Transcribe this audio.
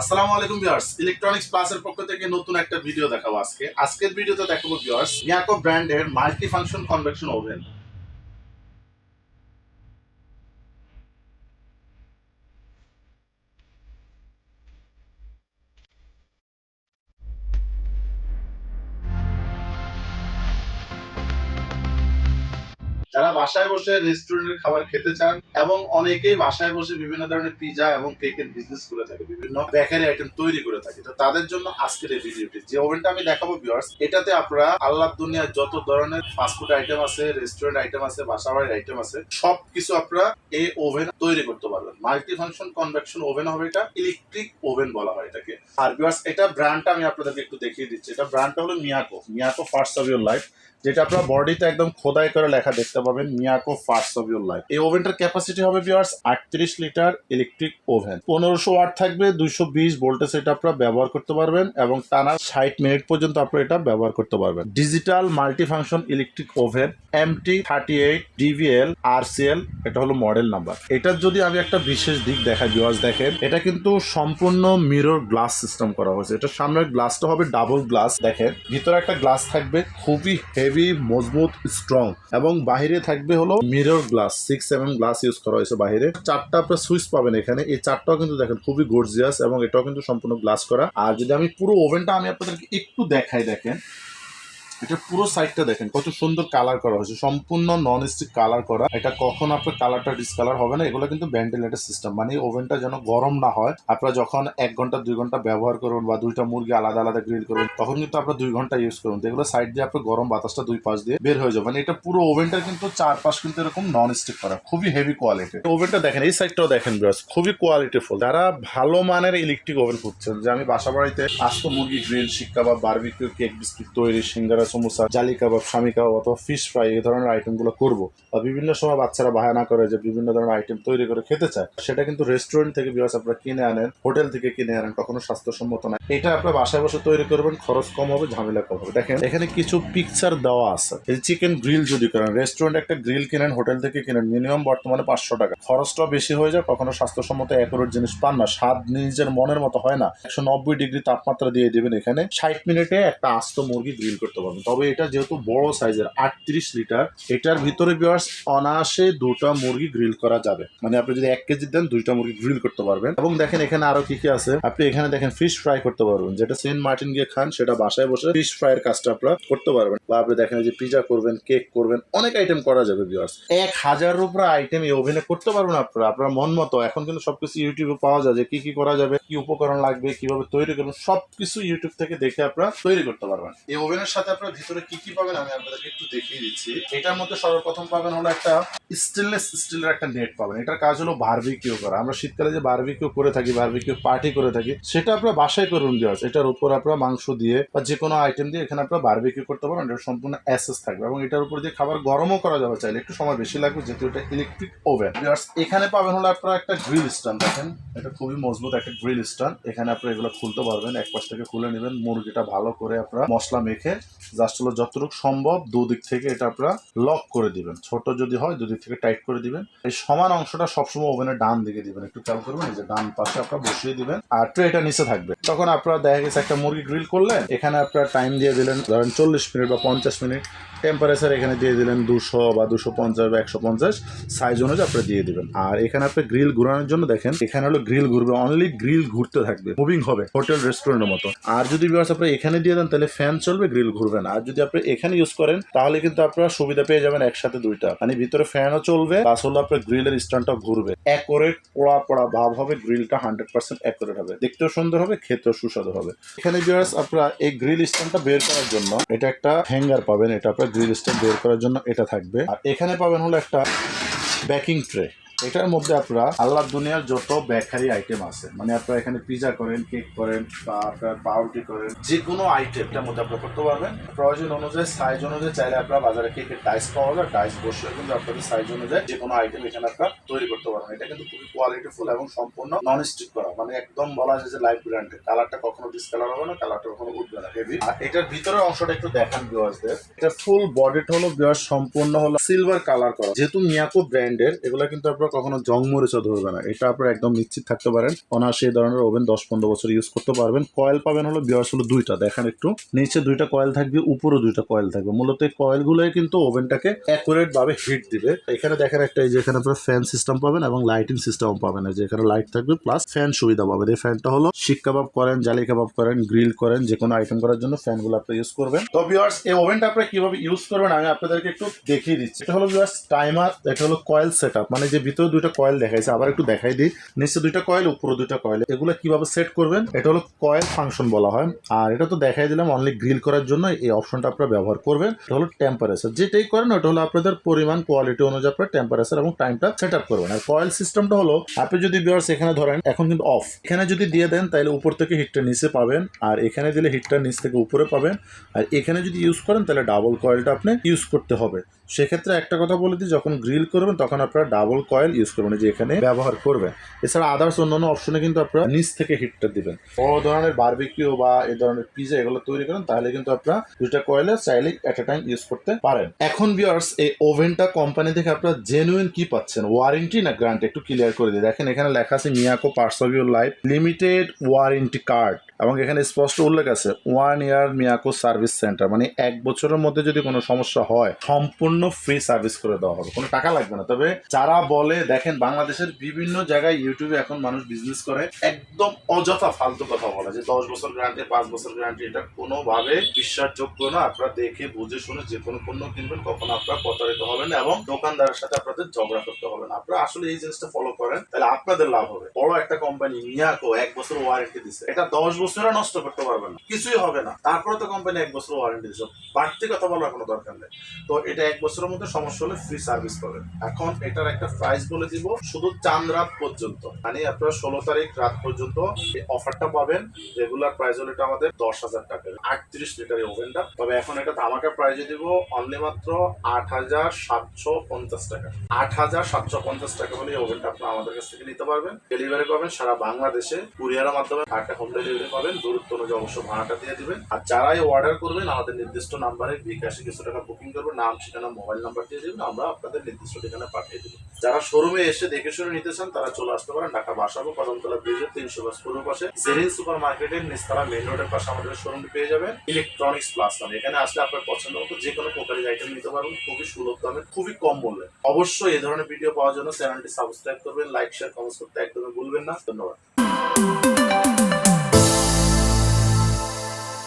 আসসালামু আলাইকুম viewers electronics প্লাসের পক্ষ থেকে নতুন একটা ভিডিও দেখাবো আজকে। আজকের ভিডিওতে দেখাবো ভিউয়ার্স মিয়াকো ব্র্যান্ডের মাল্টি ফাংশন কনভেকশন ওভেন যারা বাসায় বসে রেস্টুরেন্টের খাবার খেতে চান এবং অনেকেই বাসায় বসে বিভিন্ন ধরনের পিজা এবং কেকের বিজনেস করে থাকে, বিভিন্ন বেকারি আইটেম তৈরি করে থাকে। তো তাদের জন্য আজকের এই ভিডিওটি যে ওভেনটা আমি দেখাবো ভিউয়ার্স এটাতে আপনারা আল্লাহ দুনিয়ার যত ধরনের ফাস্টফুড আইটেম আছে রেস্টুরেন্ট আইটেম আছে, বাসাবাড়ির আইটেম আছে সব কিছু আপনারা এই ওভেন তৈরি করতে পারবেন। মাল্টি ফাংশন কনভেকশন ওভেন হবে এটা ইলেকট্রিক ওভেন বলা হয় এটাকে। আর ভিউয়ার্স এটা ব্র্যান্ডটা আমি আপনাদেরকে একটু দেখিয়ে দিচ্ছি। এটা ব্র্যান্ডটা হলো Miyako Miyako first of your life যেটা আপনার বডিতে একদম খোদাই করে লেখা দেখতে পাবেন Miyako first of your life এই ওভেনটার ক্যাপাসিটি হবে ভিউয়ার্স আটত্রিশ লিটার ইলেকট্রিক ওভেন পনেরোশো ওয়াট থাকবে, দুইশো বিশ ভোল্টেজ এটা আপনারা ব্যবহার করতে পারবেন এবং টানা ষাট মিনিট পর্যন্ত আপনারা এটা ব্যবহার করতে পারবেন। Digital multi function electric oven M T thirty eight DVL আর আরসিএল এটা হলো মডেল নাম্বার এটার যদি আমি একটা বিশেষ দিক দেখাই ভিউয়ার্স দেখেন, এটা কিন্তু সম্পূর্ণ মিরর গ্লাস সিস্টেম করা হয়েছে। এটা সামনের গ্লাসটা হবে ডাবল গ্লাস দেখেন, ভিতরে একটা গ্লাস থাকবে, খুবই হেভি মজবুত স্ট্রং এবং বাহিরে থাকবে হলো mirror glass six M glass use করা হয়েছে বাহিরে। চারটা আপনার সুইচ পাবেন এখানে। এই চারটাও কিন্তু দেখেন খুবই গর্জিয়াস এবং এটাও কিন্তু সম্পূর্ণ গ্লাস করা। আর যদি আমি পুরো ওভেনটা আমি আপনাদেরকে একটু দেখাই দেখেন এটা পুরো সাইডটা দেখেন, কত সুন্দর কালার করা হয়েছে। সম্পূর্ণ নন স্টিক কালার করা। এটা কখন আপনার কালারটা ডিসকালার হবে না। এগুলো কিন্তু ভেন্টিলেটর সিস্টেম মানে ওভেনটা যেন গরম না হয়। আপনারা যখন এক ঘণ্টা, দুই ঘণ্টা ব্যবহার করুন বা দুইটা মুরগি আলাদা আলাদা গ্রিল করুন, তখন কিন্তু আপনার দুই ঘণ্টা ইউজ করুন। এগুলো সাইড দিয়ে আপনার গরম বাতাসটা দুই পাশ দিয়ে বের হয়ে যাবে। মানে এটা পুরো ওভেনটা কিন্তু চার পাশ কিন্তু এরকম নন স্টিক করা। খুবই হেভি কোয়ালিটি ওভেনটা দেখেন, এই সাইডটাও দেখেন বিরাজ খুবই কোয়ালিটিফুল যারা ভালো মানের ইলেকট্রিক ওভেন খুঁজছেন, যে আমি বাসা বাড়িতে আস্ত মুরগি গ্রিল শিক্ষা বা বারবিকিউ কেক বিস্কিট তৈরি, সিঙ্গারা সমোসা, জালি কাবাব স্বামী কাবাব অথবা ফিশ ফ্রাই এই ধরনের আইটেমগুলো করব। বা বিভিন্ন সময় বাচ্চারা বাহানা করে যে বিভিন্ন ধরনের আইটেম তৈরি করে খেতে চায়। সেটা কিন্তু রেস্টুরেন্ট থেকে বিকজ আপনারা কিনে আনেন হোটেল থেকে কিনে আনেন, কখনো স্বাস্থ্যসম্মত না। এটা আপনার বাসায় বসে তৈরি করবেন, খরচ কম হবে, ঝামেলা কম হবে। দেখেন, এখানে কিছু পিকচার দেওয়া আছে। এই চিকেন গ্রিল যদি করেন রেস্টুরেন্ট একটা গ্রিল কিনেন হোটেল থেকে কিনেন মিনিমাম বর্তমানে পাঁচশো টাকা। খরচটা বেশি হয়ে যায়, কখনো স্বাস্থ্যসম্মত অ্যাকুরেট জিনিস পান না। স্বাদ নিজের মনের মতো হয় না। একশো নব্বই ডিগ্রি তাপমাত্রা দিয়ে দিবেন এখানে। ষাট মিনিটে একটা আস্ত মুরগি গ্রিল করতে পারবেন। তবে এটা যেহেতু বড় সাইজের, আটত্রিশ লিটার, এটার ভিতরে বিয়ার্স অনায়াসে দুটা মুরগি গ্রিল করা যাবে। মানে আপনি যদি এক কেজি দেন, দুইটা মুরগি গ্রিল করতে পারবেন। এবং দেখেন, এখানে আরও কি কি আছে? আপনি এখানে দেখেন ফিশ ফ্রাই করতে পারবেন। যেটা সেন্ট মার্টিন গিয়ে খান, সেটা বাসায় বসে ফিশ ফ্রাইয়ের কাজটা আপনারা করতে পারবেন। বা আপনি দেখেন যে পিজা করবেন কেক করবেন, অনেক আইটেম করা যাবে বিয়ার্স এক হাজার উপরে আইটেম এই ওভেনে করতে পারবেন আপনারা। আপনার মন মতো। এখন কিন্তু সবকিছু ইউটিউবে পাওয়া যায় যে কি কি করা যাবে, কি উপকরণ লাগবে, কীভাবে তৈরি করবেন, সবকিছু ইউটিউব থেকে দেখে আপনারা তৈরি করতে পারবেন। এই ওভেনের সাথে আপনারা ভিতরে কি কি পাবেন আমি আপনাদেরকে একটু দেখিয়ে দিচ্ছি। এটার মধ্যে সর্বপ্রথম পাবেন হলো একটা স্টেনলেস স্টিলের একটা নেট পাবেন। এটার কাজ হলো বারবিকিউ করা। আমরা শীতকালে যে বারবিকিউ করে থাকি বারবিকিউ পার্টি করে থাকি, সেটা আপনারা বাসায় করুন দেওয়া এটার উপর আপনারা মাংস দিয়ে বা যে কোনো আইটেম দিয়ে এখানে আপনারা বারবিকিউ করতে পারেন। এটা সম্পূর্ণ অ্যাসেস থাকবে এবং এটার উপর দিয়ে খাবার গরমও করা যাবে। চাইলে একটু সময় বেশি লাগবে, যেহেতু এটা ইলেকট্রিক ওভেন এখানে পাবেন হলো আপনারা একটা গ্রিল স্ট্যান্ড দেখেন। এটা খুবই মজবুত একটা গ্রিল স্ট্যান্ড এখানে আপনারা এগুলো খুলতে পারবেন। এক পাশ থেকে খুলে নেবেন। মুরগিটা ভালো করে আপনারা মশলা মেখে জাস্ট হলো যতটুকু সম্ভব দুদিক থেকে এটা আপনারা লক করে দিবেন। ছোট যদি হয়, দুদিক থেকে টাইট করে দিবেন। এই সমান অংশটা সবসময় ওভেনের ডান দিকে দিবেন। একটু খেয়াল করবেন যে ডান পাশে আপনারা বসিয়ে দিবেন। আর ট্রেটা নিচে থাকবে। তখন আপনারা দেখা গেছে একটা মুরগি গ্রিল করলেন। এখানে আপনারা টাইম দিয়ে দিলেন ধরেন চল্লিশ মিনিট বা পঞ্চাশ মিনিট। টেম্পারেচার এখানে দিয়ে দিলেন দুশো বা দুশো পঞ্চাশ বা একশো পঞ্চাশ সাইজ অনুযায়ী আপনি দিয়ে দিবেন। আর এখানে আপনি গ্রিল ঘুরানোর জন্য দেখেন, এখানে হলো গ্রিল ঘুরবে অনলি গ্রিল ঘুরতে থাকবে মুভিং হবে হোটেল রেস্টুরেন্টের মতো। আর যদি আপনি এখানে দিয়ে দেন, তাহলে ফ্যান চলবে গ্রিল ঘুরবে না। আর যদি আপনি এখানে ইউজ করেন, তাহলে কিন্তু আপনারা সুবিধা পেয়ে যাবেন একসাথে দুইটা। মানে ভিতরে ফ্যানও চলবে প্লাস হলো আপনার গ্রিলের স্ট্যান্ডটা ঘুরবে। অ্যাকোরেট পোড়া পোড়া ভাব হবে গ্রিলটা হান্ড্রেড পার্সেন্ট অ্যাকোরেট হবে। দেখতেও সুন্দর হবে, খেতেও সুস্বাদু হবে। এখানে বিভার্স আপনারা এই গ্রিল স্ট্যান্ডটা বের করার জন্য, এটা একটা হ্যাঙ্গার পাবেন, এটা আপনার গ্রিল স্ট্যান্ড বের করার জন্য এটা থাকবে। আর এখানে পাবেন হলো একটা ব্যাকিং ট্রে এটার মধ্যে আপনারা আল্লাহ দুনিয়ার যত বেকারি আইটেম আছে মানে আপনারা এখানে পিজা করেন কেক করেন বা আপনার পাউরুটি করেন যে কোনো আইটেমটার মধ্যে আপনারা করতে পারবেন। প্রয়োজন অনুযায়ী সাইজ অনুযায়ী চাইলে আপনারা বাজারে কেকের ডাইস পাওয়া যায় ডাইস বসে কিন্তু আপনাদের সাইজ অনুযায়ী যে কোনো আইটেম এখানে আপনারা তৈরি করতে পারবেন। এটা কিন্তু খুবই কোয়ালিটিফুল এবং সম্পূর্ণ নন স্টিক করা মানে একদম বলা যায় যে লাইফ ব্র্যান্ডের কালারটা কখনো ডিসকালার হবে না কালারটা কখনো উঠবে না হেভি আর এটার ভিতরের অংশটা একটু দেখান ভিউয়ার্সদের এটা ফুল বডিটা হলো ভিউয়ার্স সম্পূর্ণ হলো সিলভার কালার করা। যেহেতু মিয়াকো ব্র্যান্ডের এগুলো কিন্তু আপনারা কখনো জং মরিচা ধরবে না। এটা আপনারা একদম নিশ্চিত থাকতে পারেন। অনায়াসে এই ধরনের ওভেন দশ পনেরো বছর ইউজ করতে পারবেন। কয়েল পাবেন হলো বিয়ার্স হলো দুইটা। দেখেন একটু। নিচে দুইটা কয়েল থাকবে উপরে দুইটা কয়েল থাকবে। মূলত এই কয়েলগুলোই কিন্তু ওভেনটাকে অ্যাকুরেট ভাবে হিট দিবে। এখানে দেখেন একটা এই যে এখানে আপনারা ফ্যান সিস্টেম পাবেন এবং লাইটিং সিস্টেম পাবেন। যে এখানে লাইট থাকবে প্লাস ফ্যান সুবিধা পাবেন। এই ফ্যানটা হলো শিক কাবাব করেন, জালি কাবাব করেন গ্রিল করেন, যে কোনো আইটেম করার জন্য ফ্যানগুলো আপনি ইউজ করবেন। তো ভিউয়ার্স এই ওভেনটা আপনারা কীভাবে ইউজ করবেন আমি আপনাদেরকে একটু দেখিয়ে দিচ্ছি। এটা হলো ভিউয়ার্স টাইমার এটা হলো কয়েল সেটআপ মানে যে ভিতরে দুইটা কয়েল দেখাইছে। আবার একটু দেখাই দিই। নিচে দুইটা কয়েল উপরে দুইটা কয়েল এগুলো কীভাবে সেট করবেন? এটা হলো কয়েল ফাংশন বলা হয়। আর এটা তো দেখাই দিলাম অনলি গ্রিল করার জন্য। এই অপশনটা আপনারা ব্যবহার করবেন। এটা হলো টেম্পারেচার যেটাই করেন, ওটা হলো আপনাদের পরিমাণ কোয়ালিটি অনুযায়ী টেম্পারেচার এবং টাইমটা সেট আপ করবেন। আর কয়েল সিস্টেমটা হলো, আপনি যদি বিয়ার্স এখানে ধরেন, এখন কিন্তু অফ এখানে যদি দিয়ে দেন, তাহলে উপর থেকে হিটটা নিচে পাবেন। আর এখানে দিলে হিটটা নিচ থেকে উপরে পাবেন। আর এখানে যদি ইউজ করেন, তাহলে ডাবল কয়েলটা আপনি ইউজ করতে হবে। সেক্ষেত্রে একটা কথা বলে দিই, যখন গ্রিল করবেন, তখন আপনারা ডাবল কয়েল ইউজ করবেন যে এখানে ব্যবহার করবেন। এছাড়া আদার্স অন্যান্য অপশনে কিন্তু আপনারা নিচ থেকে হিটটা দিবেন। বড় ধরনের বারবিকিউ বা এই ধরনের পিজা এগুলো তৈরি করেন, তাহলে কিন্তু আপনারা দুইটা কয়েলের চাইলে এট এ টাইম ইউজ করতে পারেন। এখন বিয়ার্স এই ওভেনটা কোম্পানি থেকে আপনারা জেনুইন কি পাচ্ছেন? ওয়ারেন্টি না গ্রান্ট একটু ক্লিয়ার করে দিই। দেখেন এখানে লেখা আছে Miyako parts of your life limited warranty card এবং এখানে স্পষ্ট উল্লেখ আছে one year Miyako service centre মানে এক বছরের মধ্যে যদি কোনো সমস্যা হয়, সম্পূর্ণ ফ্রি সার্ভিস করে দেওয়া হবে। কোনো টাকা লাগবে না। তবে যারা বলে দেখেন বাংলাদেশের বিভিন্ন জায়গায় ইউটিউবে এখন মানুষ বিজনেস করে। একদম অযথা ফালতু কথা বলে যে দশ বছর গ্যারান্টি পাঁচ বছর গ্যারান্টি এটা কোনোভাবে বিশ্বাসযোগ্য না। আপনারা দেখে, বুঝে, শুনে যে কোনো পণ্য কিনবেন, কখনো আপনারা প্রতারিত হবেন এবং দোকানদারের সাথে আপনাদের ঝগড়া করতে হবে না। আপনারা আসলে এই জিনিসটা ফলো করেন, তাহলে আপনাদের লাভ হবে। বড় একটা কোম্পানি মিয়াকো এক বছর ওয়ারেন্টি দিচ্ছে এটা দশ বছরে নষ্ট করতে পারবেন না। কিছুই হবে না। তারপরে তো কোম্পানি এক বছর ওয়ারেন্টি দিচ্ছে বাড়তি কথা বলার কোনো দরকার নেই। তো এটা এক বছরের মধ্যে সমস্যা হলে ফ্রি সার্ভিস পাবেন এখন এটার একটা প্রাইস বলে দিব, শুধু চাঁদ রাত পর্যন্ত। মানে আপনারা ষোলো তারিখ রাত পর্যন্ত অফারটা পাবেন রেগুলার প্রাইস হলো এটা আমাদের দশ হাজার টাকা। আটত্রিশ লিটার এই ওভেনটা তবে এখন এটা ধামাকা প্রাইজে দিব অনলি মাত্র আট হাজার সাতশো পঞ্চাশ টাকা। আট হাজার সাতশো পঞ্চাশ টাকা হলে এই ওভেনটা আপনারা আমাদের কাছ থেকে নিতে পারবেন। ডেলিভারি পাবেন সারা বাংলাদেশে। কুরিয়ারের মাধ্যমে ঢাকা হোম ডেলিভারি পাবেন। দূরত্ব অনুযায়ী অবশ্যই ভাড়াটা দিয়ে দিবেন। আর যারাই অর্ডার করবেন, আমাদের নির্দিষ্ট নাম্বারে বিকাশে কিছু টাকা বুকিং করবেন, নাম, ঠিকানা মোবাইল নাম্বার দিয়ে দিবেন, আমরা আপনাদের নির্দিষ্ট ঠিকানা পাঠিয়ে দেবো। যারা শোরুমে এসে দেখে শুনে নিতে চান, তারা চলে আসতে পারেন ঢাকা বাসাবো কদমতলা ব্রিজের তিনশো বাস পূর্ব পাশে জেরিন সুপার মার্কেটের নিস্তারা মেন রোডের পাশে আমাদের শোরুমটি পেয়ে যাবেন। ইলেকট্রনিক্স প্লাস নামে। এখানে আসলে আপনার পছন্দ মতো যে কোনো প্রকারের আইটেম নিতে পারবেন, খুবই সুলভ দামে, খুবই কম মূল্যে। অবশ্যই এ ধরনের ভিডিও পাওয়ার জন্য চ্যানেলটি সাবস্ক্রাইব করবেন লাইক শেয়ার কমেন্ট করতে একদমই ভুলবেন না। ধন্যবাদ।